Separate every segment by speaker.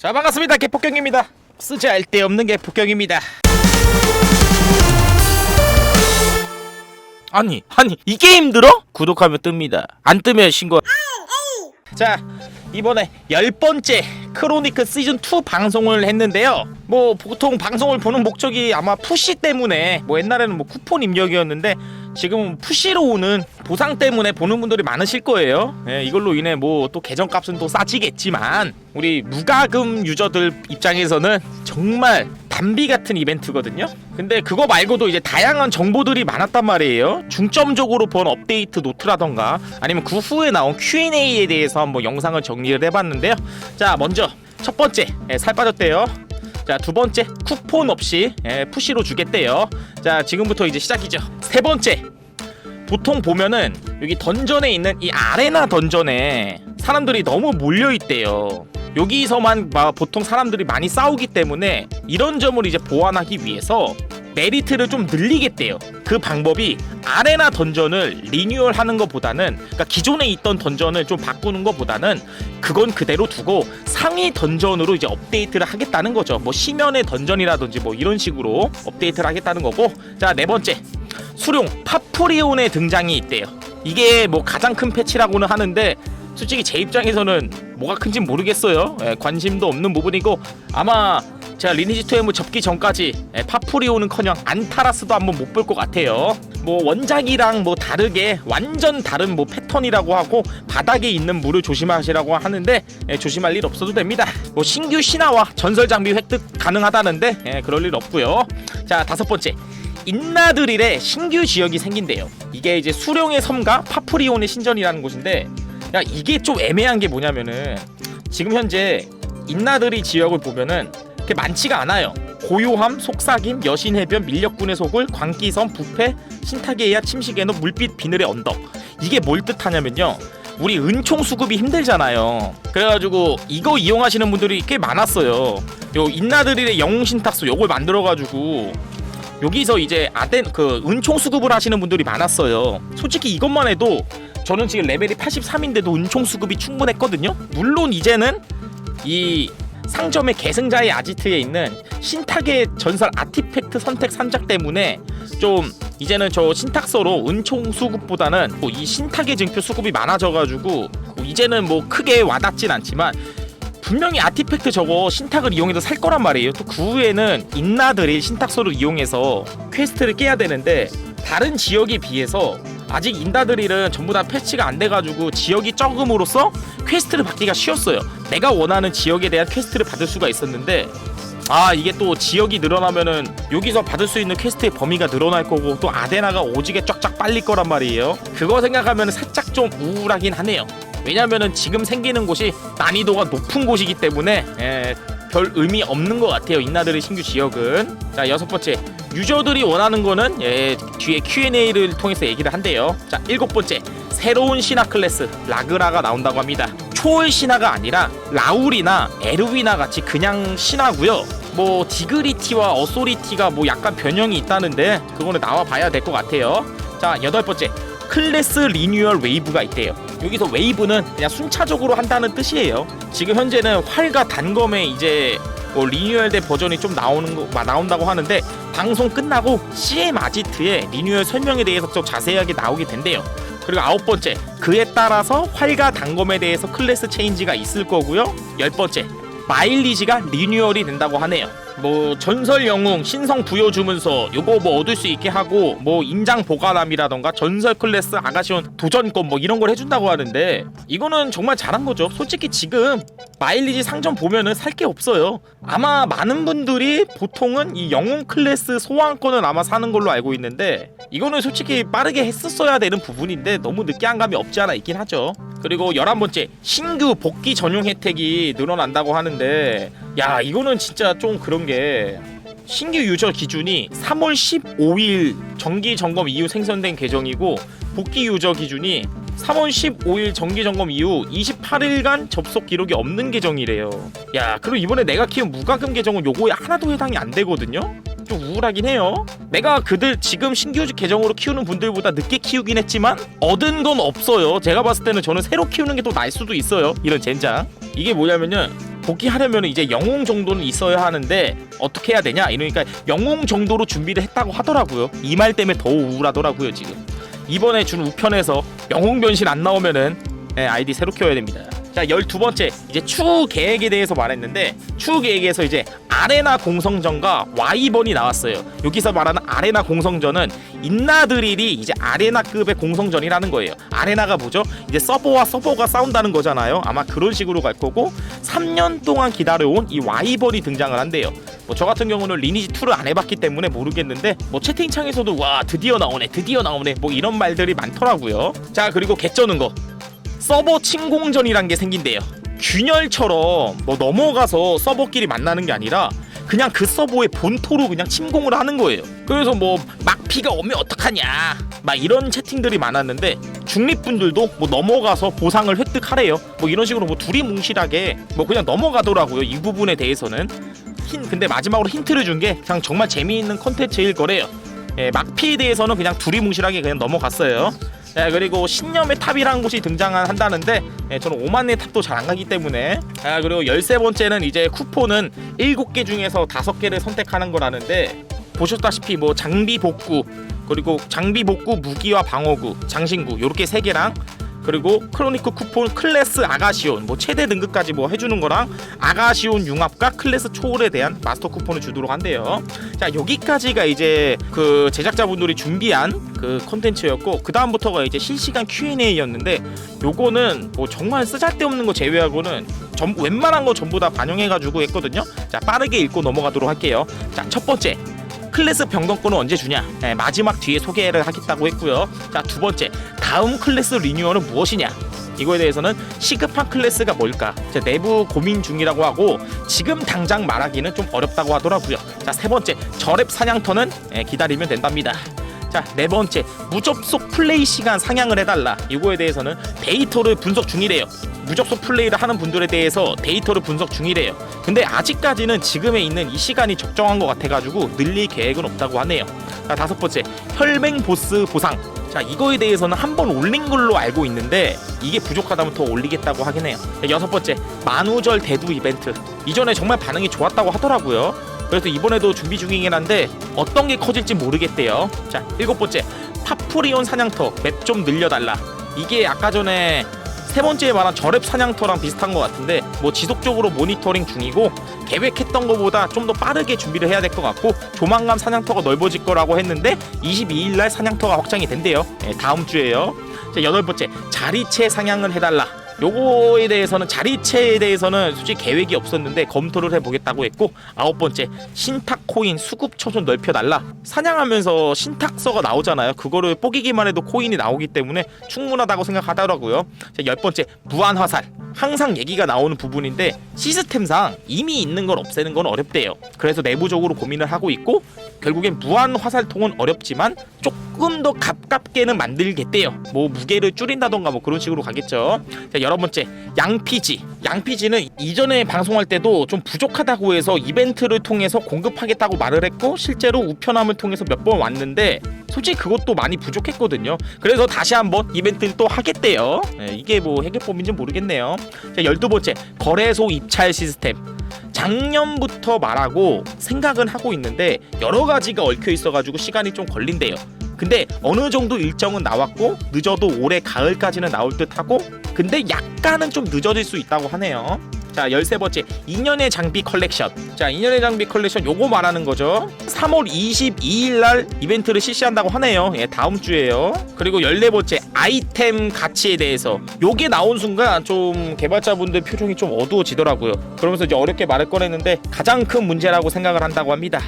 Speaker 1: 자 반갑습니다. 개폭경입니다. 쓰잘데 없는 개폭경입니다. 아니 아니 이게 힘들어? 구독하면 뜹니다. 안 뜨면 신고. 자 이번에 열 번째 크로니크 시즌 2 방송을 했는데요. 뭐 보통 방송을 보는 목적이 아마 푸시 때문에 뭐 옛날에는 뭐 쿠폰 입력이었는데 지금은 푸시로 오는 보상 때문에 보는 분들이 많으실 거예요. 예, 이걸로 인해 뭐 또 계정값은 또 싸지겠지만 우리 무과금 유저들 입장에서는 정말 담비 같은 이벤트거든요. 근데 그거 말고도 이제 다양한 정보들이 많았단 말이에요. 중점적으로 본 업데이트 노트라던가 아니면 그 후에 나온 Q&A에 대해서 한번 영상을 정리를 해봤는데요. 자, 먼저 첫 번째 예, 살 빠졌대요. 자, 두 번째 쿠폰 없이 예, 푸시로 주겠대요. 자, 지금부터 이제 시작이죠. 세 번째 보통 보면은 여기 던전에 있는 이 아레나 던전에 사람들이 너무 몰려 있대요. 여기서만 막 보통 사람들이 많이 싸우기 때문에 이런 점을 이제 보완하기 위해서 메리트를 좀 늘리겠대요. 그 방법이 아레나 던전을 리뉴얼하는 것보다는 그러니까 기존에 있던 던전을 좀 바꾸는 것보다는 그건 그대로 두고 상위 던전으로 이제 업데이트를 하겠다는 거죠. 뭐 시면의 던전이라든지 뭐 이런 식으로 업데이트를 하겠다는 거고 자 네 번째 수룡 파프리온의 등장이 있대요. 이게 뭐 가장 큰 패치라고는 하는데 솔직히 제 입장에서는 뭐가 큰지 모르겠어요. 예, 관심도 없는 부분이고 아마 제가 리니지 2에 접기 전까지 예, 파프리온은커녕 안타라스도 한번 못 볼 것 같아요. 뭐 원작이랑 뭐 다르게 완전 다른 뭐 패턴이라고 하고 바닥에 있는 물을 조심하시라고 하는데 예, 조심할 일 없어도 됩니다. 뭐 신규 신화와 전설 장비 획득 가능하다는데 예, 그럴 일 없고요. 자 다섯 번째 인나드릴에 신규 지역이 생긴대요. 이게 이제 수령의 섬과 파프리온의 신전이라는 곳인데 야 이게 좀 애매한 게 뭐냐면은 지금 현재 인나드릴 지역을 보면은 그렇게 많지가 않아요. 고요함, 속삭임, 여신해변, 밀렵군의 소굴, 광기섬, 부패, 신타게이아, 침식에노, 물빛, 비늘의 언덕. 이게 뭘 뜻하냐면요. 우리 은총 수급이 힘들잖아요. 그래가지고 이거 이용하시는 분들이 꽤 많았어요. 요 인나드릴의 영웅 신탁소 요걸 만들어가지고 여기서 이제 아덴 그 은총 수급을 하시는 분들이 많았어요. 솔직히 이것만 해도 저는 지금 레벨이 83인데도 은총 수급이 충분했거든요. 물론 이제는 이 상점의 계승자의 아지트에 있는 신탁의 전설 아티팩트 선택 산작 때문에 좀 이제는 저 신탁서로 은총 수급보다는 뭐 이 신탁의 증표 수급이 많아져가지고 이제는 뭐 크게 와닿진 않지만 분명히 아티팩트 저거 신탁을 이용해서 살 거란 말이에요. 또 그 후에는 인나들이 신탁소를 이용해서 퀘스트를 깨야 되는데 다른 지역에 비해서 아직 인다드릴은 전부 다 패치가 안 돼가지고 지역이 적음으로써 퀘스트를 받기가 쉬웠어요. 내가 원하는 지역에 대한 퀘스트를 받을 수가 있었는데 아 이게 또 지역이 늘어나면은 여기서 받을 수 있는 퀘스트의 범위가 늘어날 거고 또 아데나가 오지게 쫙쫙 빨릴 거란 말이에요. 그거 생각하면 살짝 좀 우울하긴 하네요. 왜냐면은 지금 생기는 곳이 난이도가 높은 곳이기 때문에 예, 별 의미 없는 것 같아요. 인나들의 신규 지역은 자 여섯 번째 유저들이 원하는 거는 예, 뒤에 Q&A를 통해서 얘기를 한대요. 자 일곱 번째 새로운 신화 클래스 라그라가 나온다고 합니다. 초월 신화가 아니라 라울이나 에르위나 같이 그냥 신화고요. 뭐 디그리티와 어소리티가 뭐 약간 변형이 있다는데 그거는 나와 봐야 될 것 같아요. 자 여덟 번째 클래스 리뉴얼 웨이브가 있대요. 여기서 웨이브는 그냥 순차적으로 한다는 뜻이에요. 지금 현재는 활과 단검에 이제 뭐 리뉴얼된 버전이 좀 나오는 거 마- 나온다고 하는데 방송 끝나고 CM 아지트의 리뉴얼 설명에 대해서 좀 자세하게 나오게 된대요. 그리고 아홉 번째 그에 따라서 활과 단검에 대해서 클래스 체인지가 있을 거고요. 열 번째 마일리지가 리뉴얼이 된다고 하네요. 뭐 전설 영웅 신성 부여 주문서 요거 뭐 얻을 수 있게 하고 뭐 인장 보관함이라던가 전설 클래스 아가시온 도전권 뭐 이런 걸 해준다고 하는데 이거는 정말 잘한 거죠. 솔직히 지금 마일리지 상점 보면은 살 게 없어요. 아마 많은 분들이 보통은 이 영웅 클래스 소환권을 아마 사는 걸로 알고 있는데 이거는 솔직히 빠르게 했었어야 되는 부분인데 너무 느끼한 감이 없지 않아 있긴 하죠. 그리고 열한 번째 신규 복귀 전용 혜택이 늘어난다고 하는데 야 이거는 진짜 좀 그런 게 신규 유저 기준이 3월 15일 정기 점검 이후 생성된 계정이고 복귀 유저 기준이 3월 15일 정기 점검 이후 28일간 접속 기록이 없는 계정이래요. 야, 그럼 이번에 내가 키운 무과금 계정은 요거에 하나도 해당이 안 되거든요. 좀 우울하긴 해요. 내가 그들 지금 신규 계정으로 키우는 분들보다 늦게 키우긴 했지만 얻은 건 없어요. 제가 봤을 때는 저는 새로 키우는 게더 나을 수도 있어요. 이런 젠장. 이게 뭐냐면요. 복귀하려면 이제 영웅 정도는 있어야 하는데 어떻게 해야 되냐 이러니까 영웅 정도로 준비를 했다고 하더라고요 이 말 때문에 더 우울하더라고요 지금 이번에 준 우편에서 영웅 변신 안 나오면은 예, 아이디 새로 키워야 됩니다 자 12번째 이제 추후 계획에 대해서 말했는데 추후 계획에서 이제 아레나 공성전과 와이번이 나왔어요. 여기서 말하는 아레나 공성전은 인나드릴이 이제 아레나급의 공성전이라는 거예요. 아레나가 뭐죠? 이제 서버와 서버가 싸운다는 거잖아요. 아마 그런 식으로 갈 거고 3년 동안 기다려온 이 와이번이 등장을 한대요. 뭐 저 같은 경우는 리니지 2를 안 해봤기 때문에 모르겠는데 뭐 채팅창에서도 와 드디어 나오네 드디어 나오네 뭐 이런 말들이 많더라고요. 자 그리고 개쩌는 거 서버 침공전이란 게 생긴대요. 균열처럼 뭐 넘어가서 서버끼리 만나는 게 아니라 그냥 그 서버의 본토로 그냥 침공을 하는 거예요. 그래서 뭐 막피가 오면 어떡하냐 막 이런 채팅들이 많았는데 중립분들도 뭐 넘어가서 보상을 획득하래요. 뭐 이런 식으로 뭐 둘이 뭉실하게 뭐 그냥 넘어가더라고요. 이 부분에 대해서는 힌 근데 마지막으로 힌트를 준 게 그냥 정말 재미있는 컨텐츠일 거래요. 예, 막피에 대해서는 그냥 둘이 뭉실하게 그냥 넘어갔어요. 예, 그리고 신념의 탑이라는 곳이 등장한다는데 예, 저는 5만의 탑도 잘 안 가기 때문에. 아, 그리고 13번째는 이제 쿠폰은 7개 중에서 5개를 선택하는 거라는데 보셨다시피 뭐 장비 복구 그리고 장비 복구 무기와 방어구 장신구 요렇게 3개랑 그리고 크로니크 쿠폰 클래스 아가시온 뭐 최대 등급까지 뭐 해주는 거랑 아가시온 융합과 클래스 초월에 대한 마스터 쿠폰을 주도록 한대요. 자 여기까지가 이제 그 제작자분들이 준비한 그 컨텐츠였고 그 다음부터가 이제 실시간 Q&A였는데 요거는 뭐 정말 쓰잘데없는 거 제외하고는 전 웬만한 거 전부 다 반영해가지고 했거든요. 자 빠르게 읽고 넘어가도록 할게요. 자 첫 번째 클래스 병동권은 언제 주냐? 네, 마지막 뒤에 소개를 하겠다고 했고요. 자, 두 번째, 다음 클래스 리뉴얼은 무엇이냐? 이거에 대해서는 시급한 클래스가 뭘까? 자, 내부 고민 중이라고 하고 지금 당장 말하기는 좀 어렵다고 하더라고요. 자, 세 번째, 저랩 사냥터는 예, 기다리면 된답니다. 자, 네 번째, 무접속 플레이 시간 상향을 해달라. 이거에 대해서는 데이터를 분석 중이래요. 무접속 플레이를 하는 분들에 대해서 데이터를 분석 중이래요. 근데 아직까지는 지금에 있는 이 시간이 적정한 것 같아가지고 늘릴 계획은 없다고 하네요. 자, 다섯 번째, 혈맹 보스 보상. 자, 이거에 대해서는 한 번 올린 걸로 알고 있는데 이게 부족하다면 더 올리겠다고 하긴 해요. 자, 여섯 번째, 만우절 대두 이벤트. 이전에 정말 반응이 좋았다고 하더라고요. 그래서 이번에도 준비 중이긴 한데 어떤 게 커질지 모르겠대요. 자, 일곱 번째, 파프리온 사냥터 맵 좀 늘려달라. 이게 아까 전에 세 번째에 말한 저랩 사냥터랑 비슷한 것 같은데 뭐 지속적으로 모니터링 중이고 계획했던 것보다 좀 더 빠르게 준비를 해야 될 것 같고 조만간 사냥터가 넓어질 거라고 했는데 22일 날 사냥터가 확장이 된대요. 예, 다음 주에요. 자, 여덟 번째 자리체 상향을 해달라. 요거에 대해서는 자리체에 대해서는 솔직히 계획이 없었는데 검토를 해보겠다고 했고 아홉 번째 신탁 코인 수급 처 좀 넓혀달라. 사냥하면서 신탁서가 나오잖아요. 그거를 뽀기기만 해도 코인이 나오기 때문에 충분하다고 생각하더라고요. 자, 열 번째 무한 화살. 항상 얘기가 나오는 부분인데 시스템상 이미 있는 걸 없애는 건 어렵대요. 그래서 내부적으로 고민을 하고 있고 결국엔 무한 화살통은 어렵지만 조금 더 가깝게는 만들겠대요. 뭐 무게를 줄인다던가 뭐 그런 식으로 가겠죠. 자, 여러 번째. 양피지. 양피지는 이전에 방송할 때도 좀 부족하다고 해서 이벤트를 통해서 공급하겠다고 말을 했고 실제로 우편함을 통해서 몇 번 왔는데 솔직히 그것도 많이 부족했거든요. 그래서 다시 한번 이벤트를 또 하겠대요. 네, 이게 뭐 해결법인지 모르겠네요. 자 열두 번째. 거래소 입찰 시스템. 작년부터 말하고 생각은 하고 있는데 여러 가지가 얽혀 있어가지고 시간이 좀 걸린대요. 근데 어느 정도 일정은 나왔고 늦어도 올해 가을까지는 나올 듯하고 근데 약간은 좀 늦어질 수 있다고 하네요. 자, 13번째. 2년의 장비 컬렉션. 자, 2년의 장비 컬렉션 요거 말하는 거죠. 3월 22일 날 이벤트를 실시한다고 하네요. 예, 다음 주에요. 그리고 14번째. 아이템 가치에 대해서 요게 나온 순간 좀 개발자분들 표정이 좀 어두워지더라고요. 그러면서 이제 어렵게 말을 꺼냈는데 가장 큰 문제라고 생각을 한다고 합니다.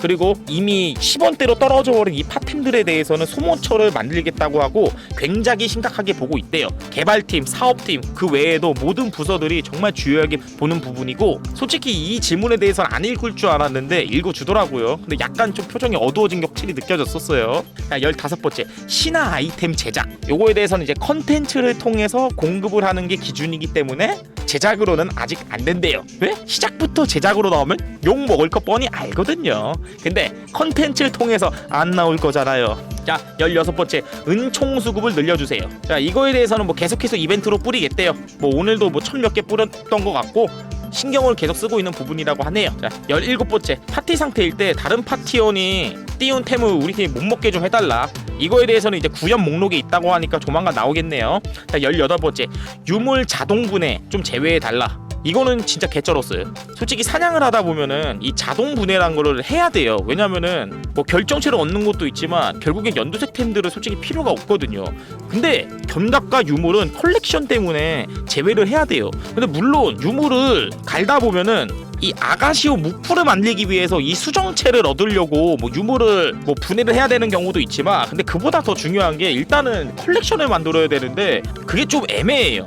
Speaker 1: 그리고 이미 10원대로 떨어져 버린 이 파템들에 대해서는 소모처를 만들겠다고 하고 굉장히 심각하게 보고 있대요. 개발팀, 사업팀, 그 외에도 모든 부서들이 정말 주요하게 보는 부분이고 솔직히 이 질문에 대해서는 안 읽을 줄 알았는데 읽어주더라고요. 근데 약간 좀 표정이 어두워진 게 확실히 느껴졌었어요. 자, 15번째. 신화 아이템 제작. 요거에 대해서는 이제 컨텐츠를 통해서 공급을 하는 게 기준이기 때문에 제작으로는 아직 안 된대요. 왜? 시작부터 제작으로 나오면 욕 먹을 거 뻔히 알거든요. 근데 컨텐츠를 통해서 안 나올 거잖아요. 자, 16번째. 은총 수급을 늘려주세요. 자, 이거에 대해서는 뭐 계속해서 이벤트로 뿌리겠대요. 뭐 오늘도 뭐 천 몇 개 뿌렸던 것 같고 신경을 계속 쓰고 있는 부분이라고 하네요. 자, 17번째 파티 상태일 때 다른 파티원이 띄운 템을 우리 팀이 못 먹게 좀 해달라. 이거에 대해서는 이제 구현 목록에 있다고 하니까 조만간 나오겠네요. 자, 18번째 유물 자동 분해 좀 제외해 달라. 이거는 진짜 개쩔었어요. 솔직히 사냥을 하다 보면은 이 자동 분해라는 거를 해야 돼요. 왜냐면은 뭐 결정체를 얻는 것도 있지만 결국엔 연두색 템들은 솔직히 필요가 없거든요. 근데 견갑과 유물은 컬렉션 때문에 제외를 해야 돼요. 근데 물론 유물을 갈다 보면은 이 아가시오 무프를 만들기 위해서 이 수정체를 얻으려고 뭐 유물을 뭐 분해를 해야 되는 경우도 있지만 근데 그보다 더 중요한 게 일단은 컬렉션을 만들어야 되는데 그게 좀 애매해요.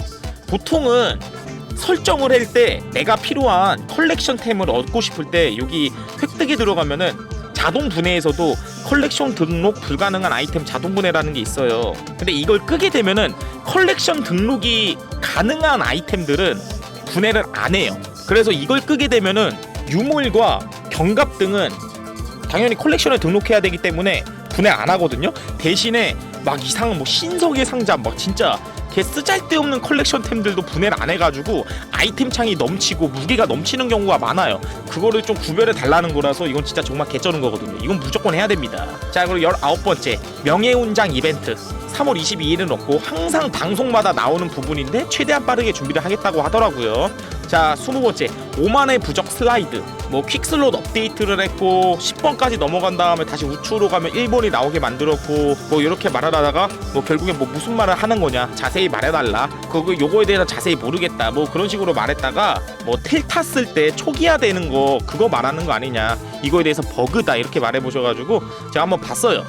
Speaker 1: 보통은 설정을 할 때 내가 필요한 컬렉션템을 얻고 싶을 때 여기 획득이 들어가면은 자동 분해에서도 컬렉션 등록 불가능한 아이템 자동 분해라는 게 있어요. 근데 이걸 끄게 되면은 컬렉션 등록이 가능한 아이템들은 분해를 안 해요. 그래서 이걸 끄게 되면은 유물과 경갑 등은 당연히 컬렉션에 등록해야 되기 때문에 분해 안 하거든요. 대신에 막 이상한 뭐 신석의 상자 막 진짜 개 쓰잘데없는 컬렉션템들도 분해를 안 해가지고 아이템 창이 넘치고 무게가 넘치는 경우가 많아요. 그거를 좀 구별해 달라는 거라서 이건 진짜 정말 개쩌는 거거든요. 이건 무조건 해야 됩니다. 자 그리고 19번째 명예훈장 이벤트 3월 22일은 없고 항상 방송마다 나오는 부분인데 최대한 빠르게 준비를 하겠다고 하더라고요. 자 20번째. 5만의 부적 슬라이드. 뭐 퀵슬롯 업데이트를 했고 10번까지 넘어간 다음에 다시 우측으로 가면 1번이 나오게 만들었고 뭐 이렇게 말하다가 뭐 결국에 뭐 무슨 말을 하는 거냐. 자세히 말해달라. 그거 요거에 대해서 자세히 모르겠다. 뭐 그런 식으로 말했다가 뭐텔 탔을 때 초기화 되는 거 그거 말하는 거 아니냐. 이거에 대해서 버그다. 이렇게 말해보셔가지고 제가 한번 봤어요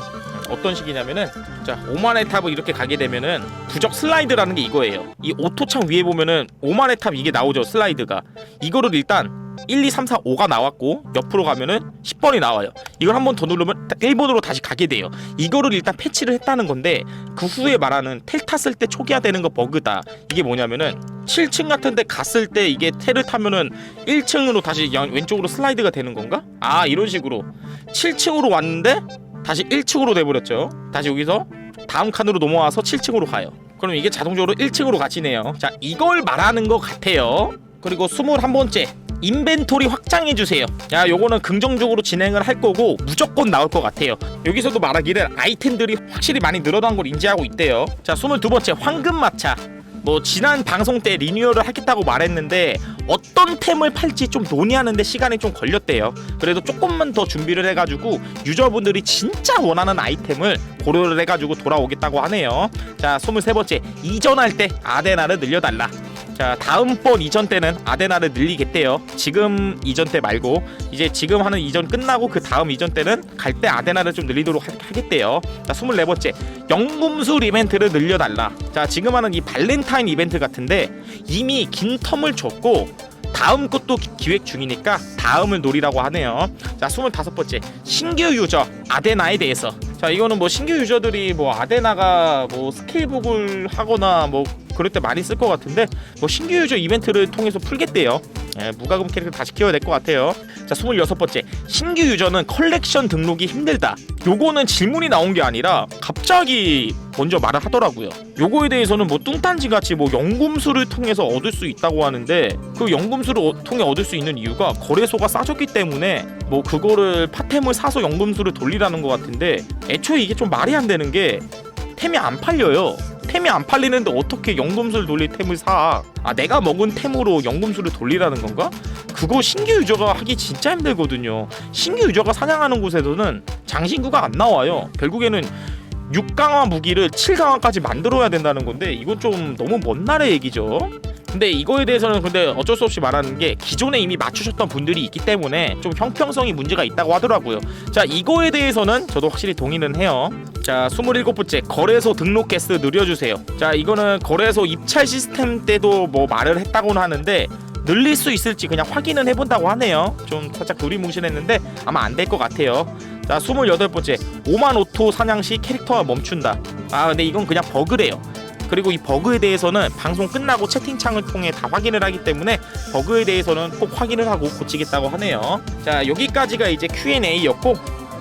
Speaker 1: 어떤 식이냐면은 자 오만의 탑을 이렇게 가게 되면은 부적 슬라이드라는 게 이거예요. 이 오토창 위에 보면은 오만의 탑 이게 나오죠 슬라이드가. 이거를 일단 1, 2, 3, 4, 5가 나왔고 옆으로 가면은 10번이 나와요. 이걸 한 번 더 누르면 1번으로 다시 가게 돼요. 이거를 일단 패치를 했다는 건데 그 후에 말하는 텔 탔을 때 초기화되는 거 버그다. 이게 뭐냐면은 7층 같은 데 갔을 때 이게 텔을 타면은 1층으로 다시 양- 왼쪽으로 슬라이드가 되는 건가? 아 이런 식으로. 7층으로 왔는데 다시 1층으로 돼버렸죠. 다시 여기서 다음 칸으로 넘어와서 7층으로 가요. 그럼 이게 자동적으로 1층으로 가지네요. 자, 이걸 말하는 것 같아요. 그리고 21번째. 인벤토리 확장해 주세요. 야, 요거는 긍정적으로 진행을 할 거고 무조건 나올 것 같아요. 여기서도 말하기를 아이템들이 확실히 많이 늘어난 걸 인지하고 있대요. 자, 22번째 황금 마차. 뭐 지난 방송 때 리뉴얼을 하겠다고 말했는데 어떤 템을 팔지 좀 논의하는데 시간이 좀 걸렸대요. 그래도 조금만 더 준비를 해가지고 유저분들이 진짜 원하는 아이템을 고려를 해가지고 돌아오겠다고 하네요. 자, 23번째 이전할 때 아데나를 늘려달라. 자 다음번 이전 때는 아데나를 늘리겠대요 지금 이전 때 말고 이제 지금 하는 이전 끝나고 그 다음 이전 때는 갈 때 아데나를 좀 늘리도록 하, 하겠대요 자 24번째 영금술 이벤트를 늘려달라 자 지금 하는 이 발렌타인 이벤트 같은데 이미 긴 텀을 줬고 다음 것도 기- 기획 중이니까 다음을 노리라고 하네요. 자, 25번째. 신규 유저 아데나에 대해서. 자, 이거는 뭐 신규 유저들이 뭐 아데나가 뭐 스케일북을 하거나 뭐 그럴 때 많이 쓸 것 같은데 뭐 신규 유저 이벤트를 통해서 풀겠대요. 예, 무과금 캐릭터 다시 키워야 될 것 같아요. 자, 26번째. 신규 유저는 컬렉션 등록이 힘들다. 요거는 질문이 나온 게 아니라 갑자기 먼저 말을 하더라고요. 요거에 대해서는 뭐 뚱딴지 같이 뭐 연금술을 통해서 얻을 수 있다고 하는데 그 연금술을 어- 통해 얻을 수 있는 이유가 거래소가 싸졌기 때문에 뭐 그거를 파템을 사서 연금술을 돌리라는 것 같은데 애초에 이게 좀 말이 안 되는 게 템이 안 팔려요. 템이 안 팔리는데 어떻게 연금술 돌릴 템을 사? 아 내가 먹은 템으로 연금술을 돌리라는 건가? 그거 신규 유저가 하기 진짜 힘들거든요. 신규 유저가 사냥하는 곳에서는 장신구가 안 나와요. 결국에는 6강화 무기를 7강화까지 만들어야 된다는 건데 이건 좀 너무 먼 날의 얘기죠. 근데 이거에 대해서는 근데 어쩔 수 없이 말하는 게 기존에 이미 맞추셨던 분들이 있기 때문에 좀 형평성이 문제가 있다고 하더라고요. 자, 이거에 대해서는 저도 확실히 동의는 해요. 자, 27번째 거래소 등록 개수 늘려주세요. 자, 이거는 거래소 입찰 시스템 때도 뭐 말을 했다고는 하는데 늘릴 수 있을지 그냥 확인은 해본다고 하네요. 좀 살짝 두리뭉실했는데 아마 안 될 것 같아요. 자, 28번째 5만 오토 사냥 시 캐릭터가 멈춘다. 아, 근데 이건 그냥 버그래요. 그리고 이 버그에 대해서는 방송 끝나고 채팅창을 통해 다 확인을 하기 때문에 버그에 대해서는 꼭 확인을 하고 고치겠다고 하네요. 자, 여기까지가 이제 Q&A였고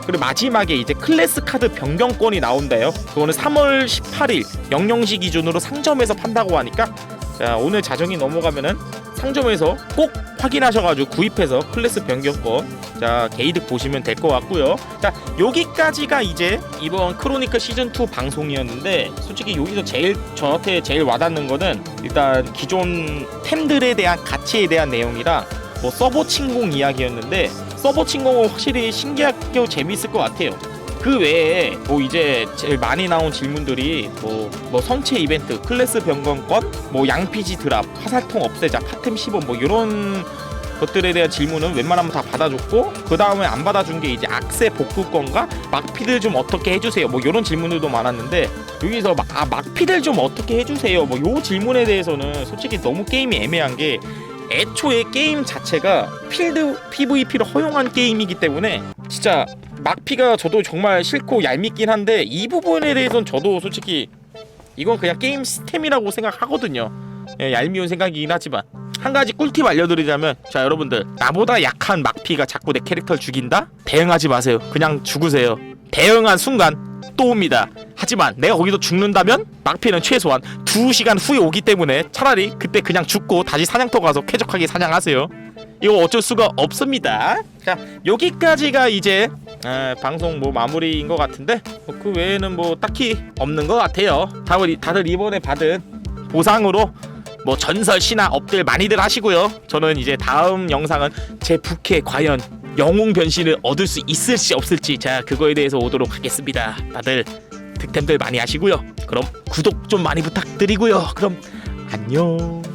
Speaker 1: 그리고 마지막에 이제 클래스 카드 변경권이 나온다요. 그거는 3월 18일 00시 기준으로 상점에서 판다고 하니까 자, 오늘 자정이 넘어가면은 상점에서 꼭 확인하셔가지고 구입해서 클래스 변경권 자 게이득 보시면 될 것 같고요. 자 여기까지가 이제 이번 크로니클 시즌 2 방송이었는데 솔직히 여기서 제일 저한테 제일 와닿는 거는 일단 기존 템들에 대한 가치에 대한 내용이랑 뭐 서버 침공 이야기였는데 서버 침공은 확실히 신기하고 재미있을 것 같아요. 그 외에 뭐 이제 제일 많이 나온 질문들이 뭐, 뭐 성체 이벤트, 클래스 변경권, 뭐 양피지 드랍, 화살통 없애자, 파템 10원 뭐 이런 것들에 대한 질문은 웬만하면 다 받아줬고 그 다음에 안 받아준 게 이제 악세 복구권과 막피들 좀 어떻게 해주세요 뭐 이런 질문들도 많았는데 여기서 막, 아 막피들 좀 어떻게 해주세요 뭐 요 질문에 대해서는 솔직히 너무 게임이 애매한 게 애초에 게임 자체가 필드 PVP를 허용한 게임이기 때문에 진짜 막피가 저도 정말 싫고 얄밉긴 한데 이 부분에 대해서는 저도 솔직히 이건 그냥 게임 시스템이라고 생각하거든요. 예, 얄미운 생각이긴 하지만 한 가지 꿀팁 알려드리자면 자 여러분들 나보다 약한 막피가 자꾸 내 캐릭터를 죽인다? 대응하지 마세요. 그냥 죽으세요. 대응한 순간 또 옵니다. 하지만 내가 거기서 죽는다면 막피는 최소한 2시간 후에 오기 때문에 차라리 그때 그냥 죽고 다시 사냥터 가서 쾌적하게 사냥하세요. 이거 어쩔 수가 없습니다. 자 여기까지가 이제 에, 방송 뭐 마무리인 것 같은데 뭐 그 외에는 뭐 딱히 없는 것 같아요. 다들 다들 이번에 받은 보상으로 뭐 전설 신화 업들 많이들 하시고요. 저는 이제 다음 영상은 제 부캐 과연 영웅 변신을 얻을 수 있을지 없을지 자 그거에 대해서 오도록 하겠습니다. 다들 득템들 많이 하시고요. 그럼 구독 좀 많이 부탁드리고요. 그럼 안녕.